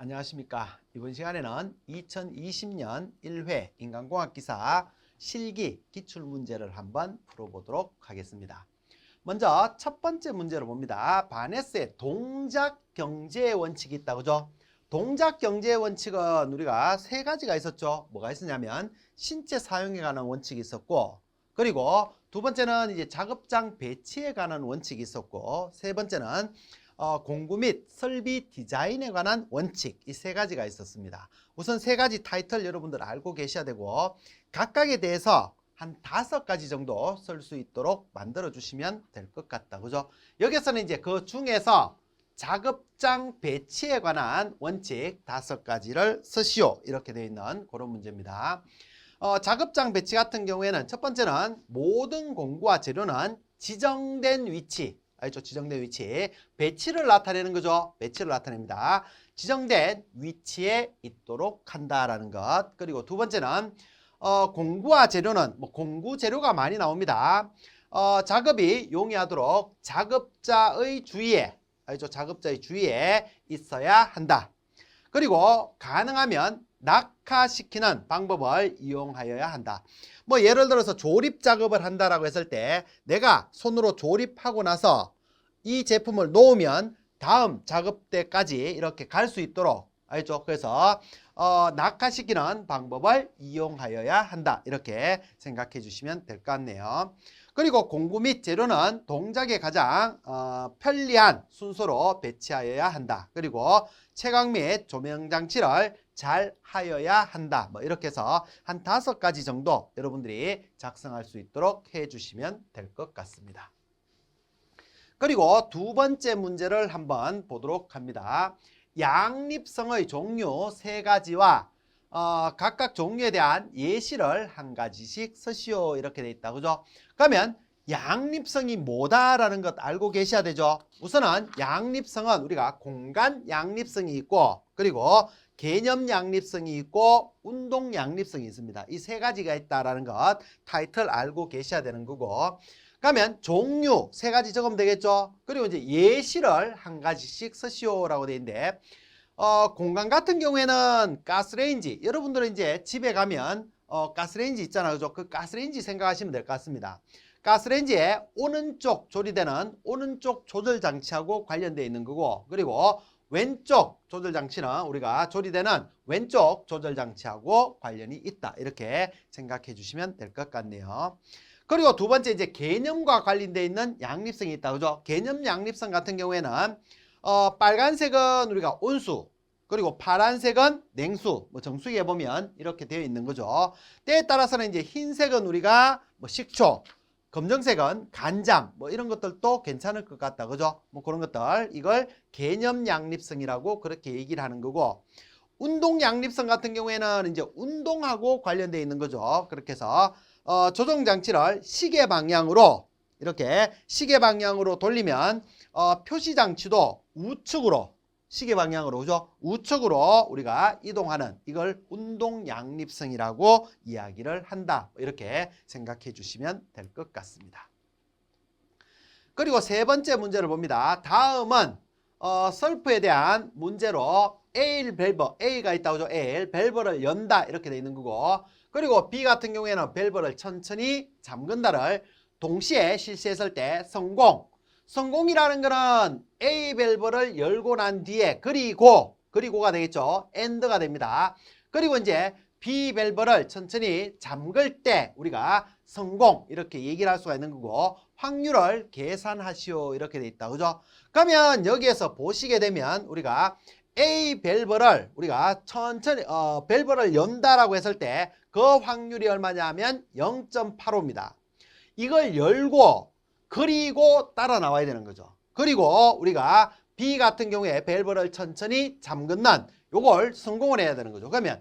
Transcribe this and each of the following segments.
안녕하십니까. 이번 시간에는 2020년 1회 인간공학 기사 실기 기출문제를 한번 풀어보도록 하겠습니다. 먼저 첫 번째 문제를 봅니다. 바네스의 동작 경제의 원칙이 있다. 그죠? 동작 경제의 원칙은 우리가 세 가지가 있었죠. 뭐가 있었냐면 신체 사용에 관한 원칙이 있었고 그리고 두 번째는 이제 작업장 배치에 관한 원칙이 있었고 세 번째는 어, 공구 및 설비 디자인에 관한 원칙 이 세 가지가 있었습니다. 우선 세 가지 타이틀 여러분들 알고 계셔야 되고 각각에 대해서 한 다섯 가지 정도 쓸 수 있도록 만들어 주시면 될 것 같다. 그죠? 여기서는 이제 그 중에서 작업장 배치에 관한 원칙 다섯 가지를 쓰시오. 이렇게 되어 있는 그런 문제입니다. 어, 작업장 배치 같은 경우에는 첫 번째는 모든 공구와 재료는 지정된 위치, 알죠? 지정된 위치. 배치를 나타내는 거죠. 배치를 나타냅니다. 지정된 위치에 있도록 한다라는 것. 그리고 두 번째는 어, 공구와 재료는 뭐 공구 재료가 많이 나옵니다. 어, 작업이 용이하도록 작업자의 주위에 알죠? 작업자의 주위에 있어야 한다. 그리고 가능하면 낙하시키는 방법을 이용하여야 한다. 뭐 예를 들어서 조립 작업을 한다라고 했을 때 내가 손으로 조립하고 나서 이 제품을 놓으면 다음 작업 때까지 이렇게 갈 수 있도록 알죠? 그래서 어, 낙하시키는 방법을 이용하여야 한다. 이렇게 생각해 주시면 될 것 같네요. 그리고 공구 및 재료는 동작에 가장 어, 편리한 순서로 배치하여야 한다. 그리고 채광 및 조명 장치를 잘 하여야 한다. 뭐 이렇게 해서 한 다섯 가지 정도 여러분들이 작성할 수 있도록 해 주시면 될 것 같습니다. 그리고 두 번째 문제를 한번 보도록 합니다. 양립성의 종류 세 가지와 어, 각각 종류에 대한 예시를 한 가지씩 쓰시오 이렇게 돼 있다 그죠? 그러면 양립성이 뭐다라는 것 알고 계셔야 되죠. 우선은 양립성은 우리가 공간 양립성이 있고 그리고 개념 양립성이 있고 운동 양립성이 있습니다. 이 세 가지가 있다라는 것 타이틀 알고 계셔야 되는 거고 그러면 종류 세 가지 적으면 되겠죠. 그리고 이제 예시를 한 가지씩 쓰시오라고 돼 있는데 어, 공간 같은 경우에는 가스레인지 여러분들은 이제 집에 가면 어, 가스레인지 있잖아요. 그죠? 그 가스레인지 생각하시면 될 것 같습니다. 가스레인지에 오른쪽 조리대는 오른쪽 조절 장치하고 관련되어 있는 거고 그리고 왼쪽 조절 장치는 우리가 조리대는 왼쪽 조절 장치하고 관련이 있다. 이렇게 생각해 주시면 될 것 같네요. 그리고 두 번째 이제 개념과 관련되어 있는 양립성이 있다. 그죠? 개념 양립성 같은 경우에는 어, 빨간색은 우리가 온수, 그리고 파란색은 냉수, 뭐 정수기에 보면 이렇게 되어 있는 거죠. 때에 따라서는 이제 흰색은 우리가 뭐 식초, 검정색은 간장, 뭐 이런 것들도 괜찮을 것 같다. 그죠? 뭐 그런 것들. 이걸 개념 양립성이라고 그렇게 얘기를 하는 거고, 운동 양립성 같은 경우에는 이제 운동하고 관련되어 있는 거죠. 그렇게 해서 어, 조정 장치를 시계 방향으로 이렇게 시계 방향으로 돌리면 어, 표시 장치도 우측으로 시계 방향으로 그죠? 우측으로 우리가 이동하는 이걸 운동 양립성이라고 이야기를 한다. 이렇게 생각해 주시면 될 것 같습니다. 그리고 세 번째 문제를 봅니다. 다음은 어, 썰프에 대한 문제로 A 밸브 A가 있다고 죠 A 밸브를 연다 이렇게 되어 있는 거고 그리고 B 같은 경우에는 밸브를 천천히 잠근다를 동시에 실시했을 때 성공 성공이라는 거는 A 밸브를 열고 난 뒤에 그리고 그리고가 되겠죠. 엔드가 됩니다. 그리고 이제 B 밸브를 천천히 잠글 때 우리가 성공 이렇게 얘기를 할 수가 있는 거고 확률을 계산하시오 이렇게 돼 있다. 그죠? 그러면 여기에서 보시게 되면 우리가 A 밸브를 우리가 천천히 어, 밸브를 연다라고 했을 때 그 확률이 얼마냐면 0.85입니다. 이걸 열고 그리고 따라 나와야 되는 거죠. 그리고 우리가 B 같은 경우에 밸브를 천천히 잠근는 요걸 성공을 해야 되는 거죠. 그러면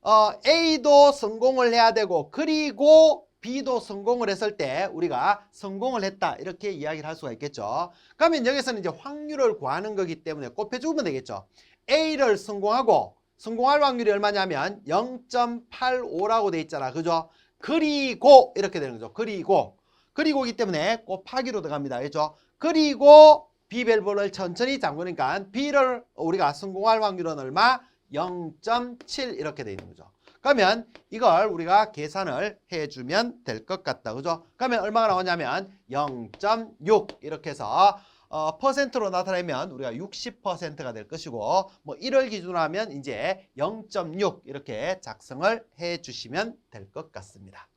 어, A도 성공을 해야 되고 그리고 B도 성공을 했을 때 우리가 성공을 했다 이렇게 이야기를 할 수가 있겠죠. 그러면 여기서는 이제 확률을 구하는 거기 때문에 곱해주면 되겠죠. A를 성공하고 성공할 확률이 얼마냐면 0.85라고 돼 있잖아. 그죠? 그리고 이렇게 되는 거죠. 그리고 그리고이기 때문에 곱하기로 들어갑니다. 그죠? 그리고 B 밸브를 천천히 잠그니까 B를 우리가 성공할 확률은 얼마? 0.7 이렇게 돼 있는 거죠. 그러면 이걸 우리가 계산을 해주면 될 것 같다. 그죠? 그러면 얼마가 나오냐면 0.6 이렇게 해서 어, 퍼센트로 나타내면 우리가 60%가 될 것이고 뭐 1을 기준으로 하면 이제 0.6 이렇게 작성을 해 주시면 될 것 같습니다.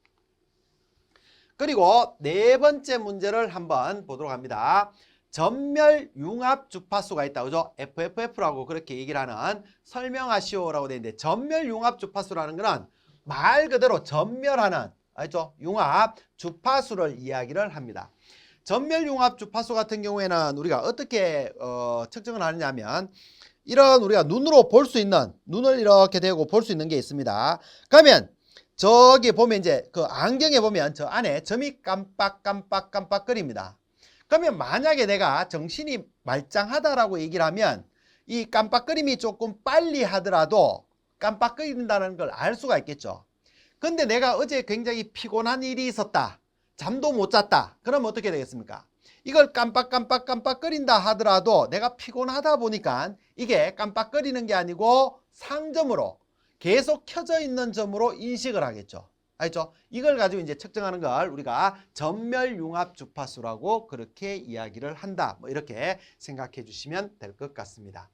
그리고 네 번째 문제를 한번 보도록 합니다. 전멸 융합 주파수가 있다. 그죠? FFF라고 그렇게 얘기를 하는 설명하시오라고 되어 있는데 전멸 융합 주파수라는 거는 말 그대로 전멸하는 알죠? 융합 주파수를 이야기를 합니다. 전멸 융합 주파수 같은 경우에는 우리가 어떻게 어, 측정을 하느냐면 이런 우리가 눈으로 볼 수 있는 눈을 이렇게 대고 볼 수 있는 게 있습니다. 그러면 저기 보면 이제 그 안경에 보면 저 안에 점이 깜빡깜빡깜빡거립니다. 그러면 만약에 내가 정신이 말짱하다라고 얘기를 하면 이 깜빡거림이 조금 빨리 하더라도 깜빡거린다는 걸 알 수가 있겠죠. 근데 내가 어제 굉장히 피곤한 일이 있었다. 잠도 못 잤다. 그럼 어떻게 되겠습니까? 이걸 깜빡깜빡깜빡거린다 하더라도 내가 피곤하다 보니까 이게 깜빡거리는 게 아니고 상점으로 계속 켜져 있는 점으로 인식을 하겠죠. 알죠? 이걸 가지고 이제 측정하는 걸 우리가 전멸 융합 주파수라고 그렇게 이야기를 한다. 뭐 이렇게 생각해 주시면 될 것 같습니다.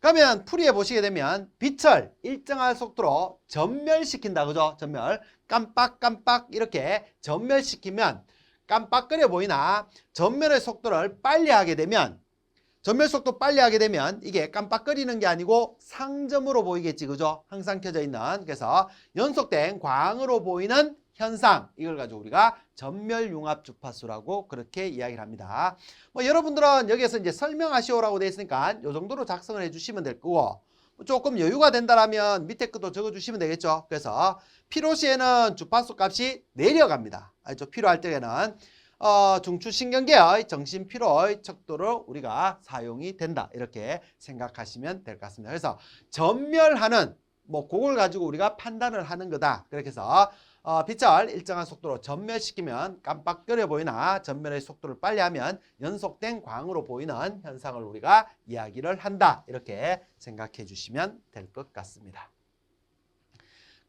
그러면 풀이해 보시게 되면 빛을 일정한 속도로 전멸시킨다. 그죠? 전멸. 깜빡깜빡 이렇게 전멸시키면 깜빡거려 보이나 전멸의 속도를 빨리 하게 되면 전멸 속도 빨리 하게 되면 이게 깜빡거리는 게 아니고 상점으로 보이겠지 그죠? 항상 켜져 있는 그래서 연속된 광으로 보이는 현상 이걸 가지고 우리가 전멸 융합 주파수라고 그렇게 이야기를 합니다. 뭐 여러분들은 여기에서 이제 설명하시오라고 되어 있으니까 이 정도로 작성을 해주시면 될 거고 조금 여유가 된다라면 밑에 것도 적어주시면 되겠죠. 그래서 필요시에는 주파수 값이 내려갑니다. 알죠? 필요할 때에는 어, 중추신경계의 정신피로의 척도로 우리가 사용이 된다. 이렇게 생각하시면 될 것 같습니다. 그래서 전멸하는 뭐 그걸 가지고 우리가 판단을 하는 거다. 그렇게 해서 어, 빛을 일정한 속도로 전멸시키면 깜빡거려 보이나 전멸의 속도를 빨리 하면 연속된 광으로 보이는 현상을 우리가 이야기를 한다. 이렇게 생각해 주시면 될 것 같습니다.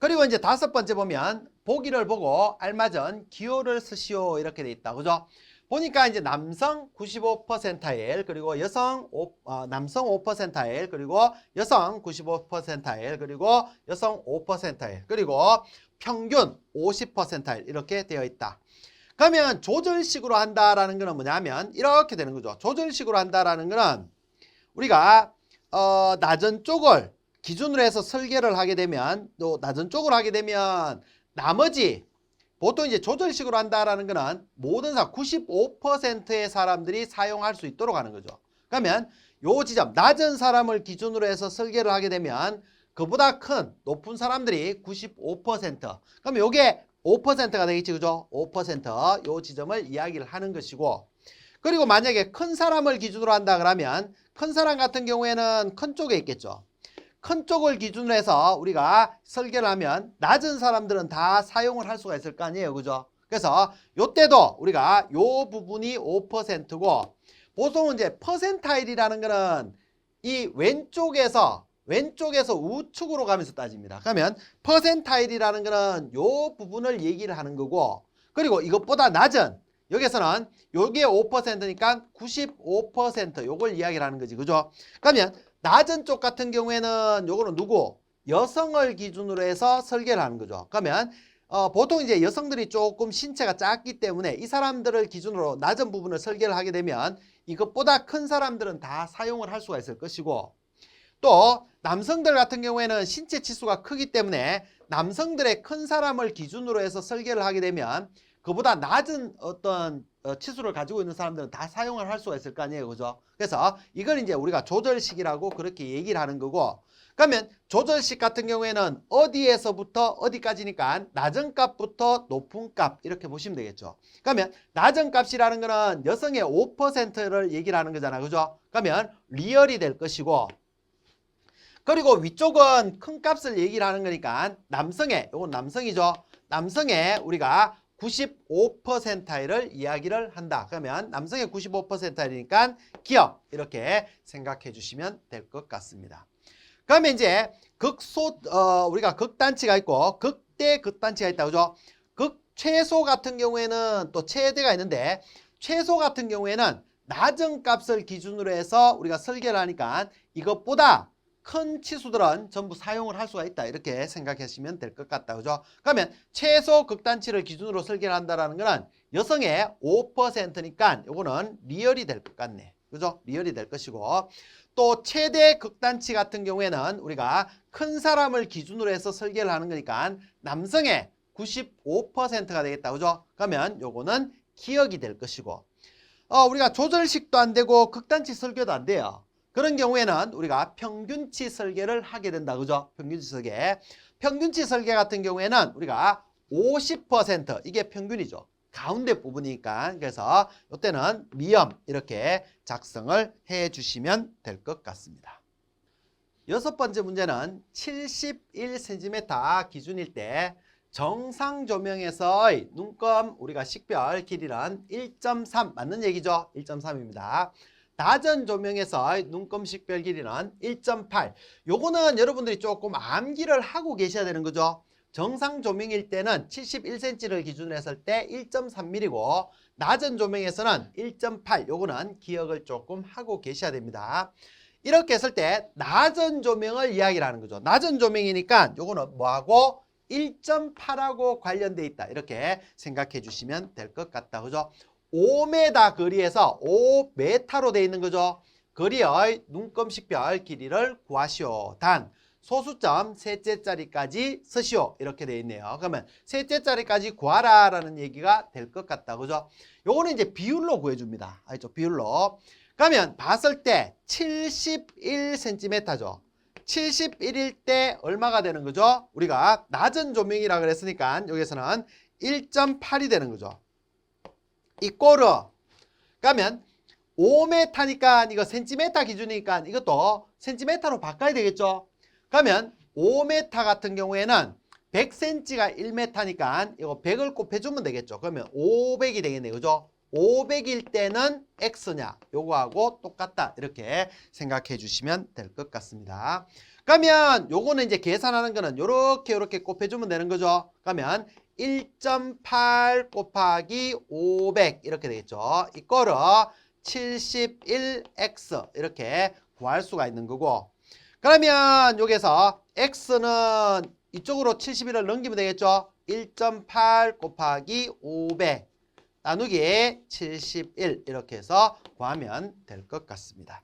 그리고 이제 다섯 번째 보면 보기를 보고 알맞은 기호를 쓰시오 이렇게 돼 있다. 그죠? 보니까 이제 남성 95%일 그리고 여성 5, 어, 남성 5%일 그리고 여성 95%일 그리고 여성 5%일 그리고 평균 50%일 이렇게 되어 있다. 그러면 조절식으로 한다라는 거는 뭐냐면 이렇게 되는 거죠. 조절식으로 한다라는 거는 우리가 어, 낮은 쪽을 기준으로 해서 설계를 하게 되면 또 낮은 쪽으로 하게 되면 나머지 보통 이제 조절식으로 한다라는 거는 모든 사 95%의 사람들이 사용할 수 있도록 하는 거죠. 그러면 요 지점 낮은 사람을 기준으로 해서 설계를 하게 되면 그보다 큰 높은 사람들이 95% 그럼 요게 5%가 되겠지 그죠? 5%요 지점을 이야기를 하는 것이고 그리고 만약에 큰 사람을 기준으로 한다 그러면 큰 사람 같은 경우에는 큰 쪽에 있겠죠. 큰 쪽을 기준으로 해서 우리가 설계를 하면 낮은 사람들은 다 사용을 할 수가 있을 거 아니에요. 그죠? 그래서 요때도 우리가 요 부분이 5%고 보통은 이제 퍼센타일이라는 거는 이 왼쪽에서 왼쪽에서 우측으로 가면서 따집니다. 그러면 퍼센타일이라는 거는 요 부분을 얘기를 하는 거고 그리고 이것보다 낮은 여기서는 요게 5%니까 95% 요걸 이야기를 하는 거지. 그죠? 그러면 낮은 쪽 같은 경우에는 요거는 누구? 여성을 기준으로 해서 설계를 하는 거죠. 그러면 어, 보통 이제 여성들이 조금 신체가 작기 때문에 이 사람들을 기준으로 낮은 부분을 설계를 하게 되면 이것보다 큰 사람들은 다 사용을 할 수가 있을 것이고 또 남성들 같은 경우에는 신체 치수가 크기 때문에 남성들의 큰 사람을 기준으로 해서 설계를 하게 되면 그보다 낮은 어떤 어, 치수를 가지고 있는 사람들은 다 사용을 할 수가 있을 거 아니에요. 그죠? 그래서 이걸 이제 우리가 조절식이라고 그렇게 얘기를 하는 거고 그러면 조절식 같은 경우에는 어디에서부터 어디까지니까 낮은 값부터 높은 값 이렇게 보시면 되겠죠. 그러면 낮은 값이라는 거는 여성의 5%를 얘기를 하는 거잖아. 그죠? 그러면 리얼이 될 것이고 그리고 위쪽은 큰 값을 얘기를 하는 거니까 남성의 이건 남성이죠. 남성의 우리가 95%를 이야기를 한다. 그러면 남성의 95%이니까 기억 이렇게 생각해 주시면 될 것 같습니다. 그러면 이제 극소 어, 우리가 극단치가 있고 극대 극단치가 있다 그죠? 극 최소 같은 경우에는 또 최대가 있는데 최소 같은 경우에는 낮은 값을 기준으로 해서 우리가 설계를 하니까 이것보다 큰 치수들은 전부 사용을 할 수가 있다. 이렇게 생각하시면 될 것 같다. 그죠? 그러면 최소 극단치를 기준으로 설계를 한다라는 거는 여성의 5%니까 요거는 리얼이 될 것 같네. 그죠? 리얼이 될 것이고. 또 최대 극단치 같은 경우에는 우리가 큰 사람을 기준으로 해서 설계를 하는 거니까 남성의 95%가 되겠다. 그죠? 그러면 요거는 기억이 될 것이고. 어, 우리가 조절식도 안 되고 극단치 설계도 안 돼요 그런 경우에는 우리가 평균치 설계를 하게 된다. 그죠? 평균치 설계. 평균치 설계 같은 경우에는 우리가 50% 이게 평균이죠. 가운데 부분이니까 그래서 이때는 미음 이렇게 작성을 해 주시면 될 것 같습니다. 여섯 번째 문제는 71cm 기준일 때 정상 조명에서의 눈금 우리가 식별 길이는 1.3 맞는 얘기죠? 1.3입니다. 낮은 조명에서 눈금 식 별 길이는 1.8 요거는 여러분들이 조금 암기를 하고 계셔야 되는 거죠. 정상 조명일 때는 71cm를 기준으로 했을 때 1.3mm고 낮은 조명에서는 1.8 요거는 기억을 조금 하고 계셔야 됩니다. 이렇게 했을 때 낮은 조명을 이야기를 하는 거죠. 낮은 조명이니까 요거는 뭐하고? 1.8하고 관련돼 있다. 이렇게 생각해 주시면 될 것 같다. 그죠 5m 거리에서 5m로 되어 있는 거죠. 거리의 눈금식별 길이를 구하시오. 단 소수점 셋째 자리까지 쓰시오. 이렇게 되어 있네요. 그러면 셋째 자리까지 구하라 라는 얘기가 될 것 같다. 그죠? 요거는 이제 비율로 구해줍니다. 알죠? 비율로. 그러면 봤을 때 71cm죠. 71일 때 얼마가 되는 거죠? 우리가 낮은 조명이라 그랬으니까 여기서는 1.8이 되는 거죠. 이 꼬르. 그러면 5m니까 이거 센티메타 기준이니까 이것도 센티메타로 바꿔야 되겠죠? 그러면 5m 같은 경우에는 100cm가 1m니까 이거 100을 곱해주면 되겠죠? 그러면 500이 되겠네요 그죠? 500일 때는 x냐? 요거하고 똑같다. 이렇게 생각해 주시면 될 것 같습니다. 그러면 요거는 이제 계산하는 거는 요렇게 요렇게 곱해주면 되는 거죠? 그러면 1.8 곱하기 500 이렇게 되겠죠. 이거를 71x 이렇게 구할 수가 있는 거고 그러면 여기서 x는 이쪽으로 71을 넘기면 되겠죠. 1.8 곱하기 500 나누기 71 이렇게 해서 구하면 될 것 같습니다.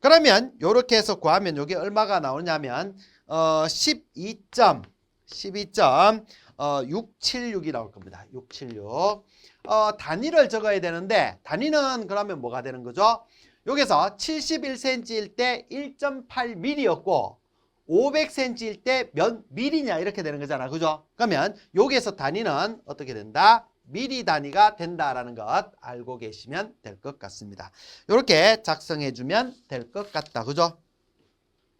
그러면 이렇게 해서 구하면 여기 얼마가 나오냐면 어, 12. 12. 어, 676이 나올 겁니다. 676. 어, 단위를 적어야 되는데 단위는 그러면 뭐가 되는 거죠? 여기서 71cm일 때 1.8mm였고 500cm일 때몇 미리냐 이렇게 되는 거잖아. 그죠? 그러면 여기에서 단위는 어떻게 된다? 미리 단위가 된다라는 것 알고 계시면 될 것 같습니다. 이렇게 작성해 주면 될 것 같다. 그죠?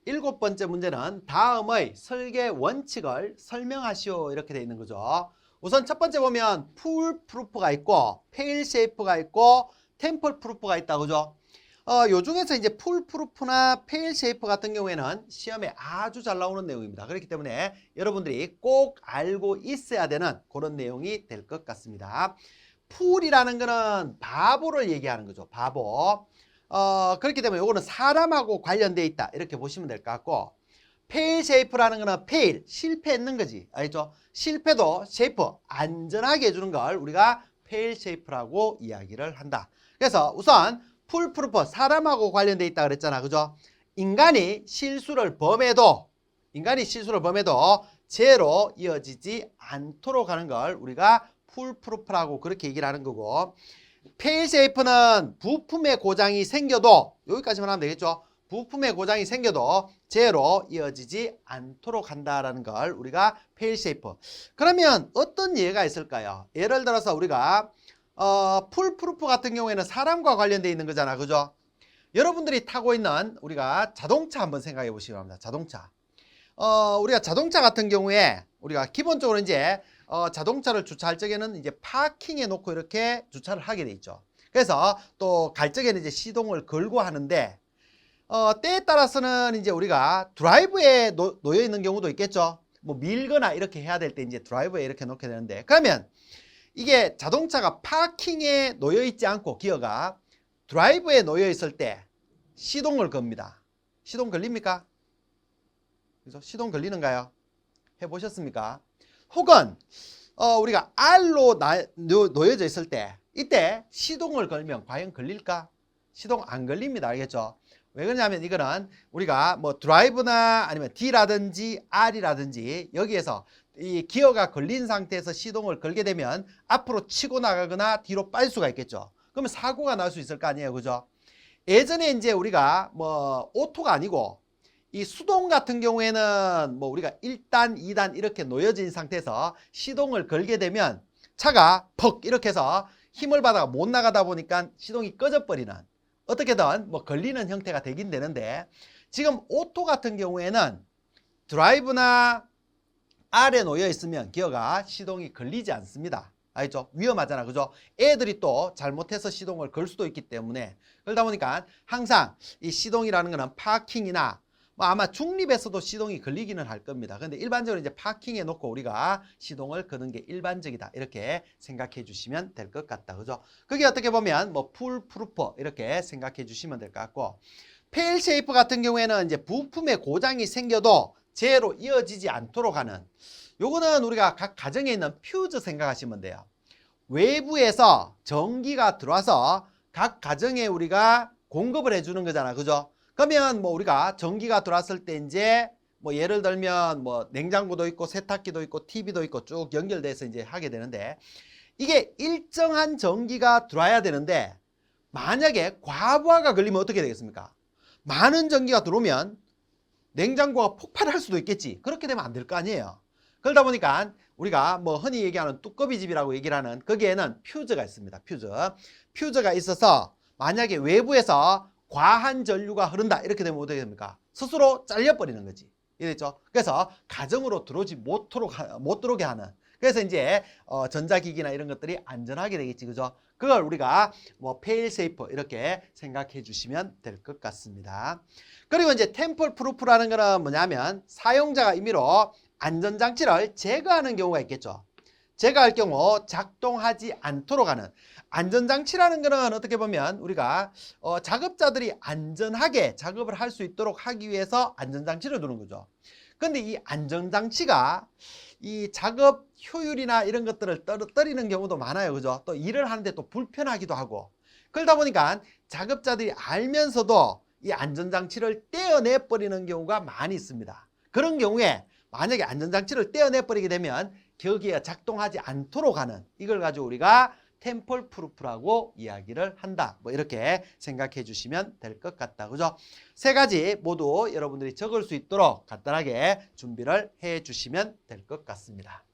일곱 번째 문제는 다음의 설계 원칙을 설명하시오 이렇게 되어 있는 거죠. 우선 첫 번째 보면 풀 프루프가 있고 페일 쉐이프가 있고 템플 프루프가 있다 그죠? 어, 요 중에서 이제 풀 프루프나 페일 쉐이프 같은 경우에는 시험에 아주 잘 나오는 내용입니다. 그렇기 때문에 여러분들이 꼭 알고 있어야 되는 그런 내용이 될 것 같습니다. 풀이라는 거는 바보를 얘기하는 거죠. 바보. 어, 그렇기 때문에 이거는 사람하고 관련돼 있다. 이렇게 보시면 될 것 같고 페일 쉐이프라는 거는 페일, 실패했는 거지. 알죠? 실패도 쉐이프, 안전하게 해주는 걸 우리가 페일 쉐이프라고 이야기를 한다. 그래서 우선 풀프루프, 사람하고 관련돼 있다 그랬잖아. 그죠? 인간이 실수를 범해도 인간이 실수를 범해도 죄로 이어지지 않도록 하는 걸 우리가 풀프루프라고 그렇게 얘기를 하는 거고 페일쉐이프는 부품의 고장이 생겨도 여기까지만 하면 되겠죠. 부품의 고장이 생겨도 제로 이어지지 않도록 한다라는 걸 우리가 페일쉐이프. 그러면 어떤 예가 있을까요? 예를 들어서 우리가 어, 풀프루프 같은 경우에는 사람과 관련되어 있는 거잖아. 그죠? 여러분들이 타고 있는 우리가 자동차 한번 생각해 보시기 바랍니다. 자동차. 어, 우리가 자동차 같은 경우에 우리가 기본적으로 이제 어, 자동차를 주차할 적에는 이제 파킹에 놓고 이렇게 주차를 하게 돼 있죠. 그래서 또 갈 적에는 이제 시동을 걸고 하는데 어, 때에 따라서는 이제 우리가 드라이브에 놓, 놓여 있는 경우도 있겠죠. 뭐 밀거나 이렇게 해야 될 때 이제 드라이브에 이렇게 놓게 되는데 그러면 이게 자동차가 파킹에 놓여 있지 않고 기어가 드라이브에 놓여 있을 때 시동을 겁니다. 시동 걸립니까? 그래서 시동 걸리는가요? 해보셨습니까? 혹은 어, 우리가 R로 나, 놓, 놓여져 있을 때 이때 시동을 걸면 과연 걸릴까? 시동 안 걸립니다. 알겠죠? 왜 그러냐면 이거는 우리가 뭐 드라이브나 아니면 D라든지 R이라든지 여기에서 이 기어가 걸린 상태에서 시동을 걸게 되면 앞으로 치고 나가거나 뒤로 빠질 수가 있겠죠. 그러면 사고가 날 수 있을 거 아니에요. 그죠? 예전에 이제 우리가 뭐 오토가 아니고 이 수동 같은 경우에는 뭐 우리가 1단, 2단 이렇게 놓여진 상태에서 시동을 걸게 되면 차가 퍽 이렇게 해서 힘을 받아가 못 나가다 보니까 시동이 꺼져 버리는 어떻게든 뭐 걸리는 형태가 되긴 되는데 지금 오토 같은 경우에는 드라이브나 R에 놓여 있으면 기어가 시동이 걸리지 않습니다. 알죠? 위험하잖아. 그죠? 애들이 또 잘못해서 시동을 걸 수도 있기 때문에 그러다 보니까 항상 이 시동이라는 거는 파킹이나 뭐 아마 중립에서도 시동이 걸리기는 할 겁니다. 근데 일반적으로 이제 파킹에 놓고 우리가 시동을 거는 게 일반적이다. 이렇게 생각해 주시면 될 것 같다. 그죠? 그게 어떻게 보면 뭐 풀프루퍼 이렇게 생각해 주시면 될 것 같고 페일 쉐이프 같은 경우에는 이제 부품에 고장이 생겨도 재로 이어지지 않도록 하는 요거는 우리가 각 가정에 있는 퓨즈 생각하시면 돼요. 외부에서 전기가 들어와서 각 가정에 우리가 공급을 해주는 거잖아. 그죠? 그러면 뭐 우리가 전기가 들어왔을 때 이제 뭐 예를 들면 뭐 냉장고도 있고 세탁기도 있고 TV도 있고 쭉 연결돼서 이제 하게 되는데 이게 일정한 전기가 들어와야 되는데 만약에 과부하가 걸리면 어떻게 되겠습니까? 많은 전기가 들어오면 냉장고가 폭발할 수도 있겠지. 그렇게 되면 안 될 거 아니에요. 그러다 보니까 우리가 뭐 흔히 얘기하는 뚜꺼비 집이라고 얘기를 하는 거기에는 퓨즈가 있습니다. 퓨즈. 퓨즈가 있어서 만약에 외부에서 과한 전류가 흐른다 이렇게 되면 어떻게 됩니까? 스스로 잘려버리는 거지. 이랬죠. 그래서 가정으로 들어오지 못도록 하- 못 들어오게 하는. 그래서 이제 어, 전자기기나 이런 것들이 안전하게 되겠지, 그죠? 그걸 우리가 뭐 페일 세이프 이렇게 생각해 주시면 될 것 같습니다. 그리고 이제 템플 프루프라는 거는 뭐냐면 사용자가 임의로 안전장치를 제거하는 경우가 있겠죠. 제거할 경우 작동하지 않도록 하는 안전장치라는 거는 어떻게 보면 우리가 어, 작업자들이 안전하게 작업을 할 수 있도록 하기 위해서 안전장치를 두는 거죠. 근데 이 안전장치가 이 작업 효율이나 이런 것들을 떨어뜨리는 경우도 많아요. 그죠? 또 일을 하는데 또 불편하기도 하고. 그러다 보니까 작업자들이 알면서도 이 안전장치를 떼어내 버리는 경우가 많이 있습니다. 그런 경우에 만약에 안전장치를 떼어내 버리게 되면 거기에 작동하지 않도록 하는 이걸 가지고 우리가 템플 프루프라고 이야기를 한다. 뭐 이렇게 생각해 주시면 될 것 같다. 그죠? 세 가지 모두 여러분들이 적을 수 있도록 간단하게 준비를 해 주시면 될 것 같습니다.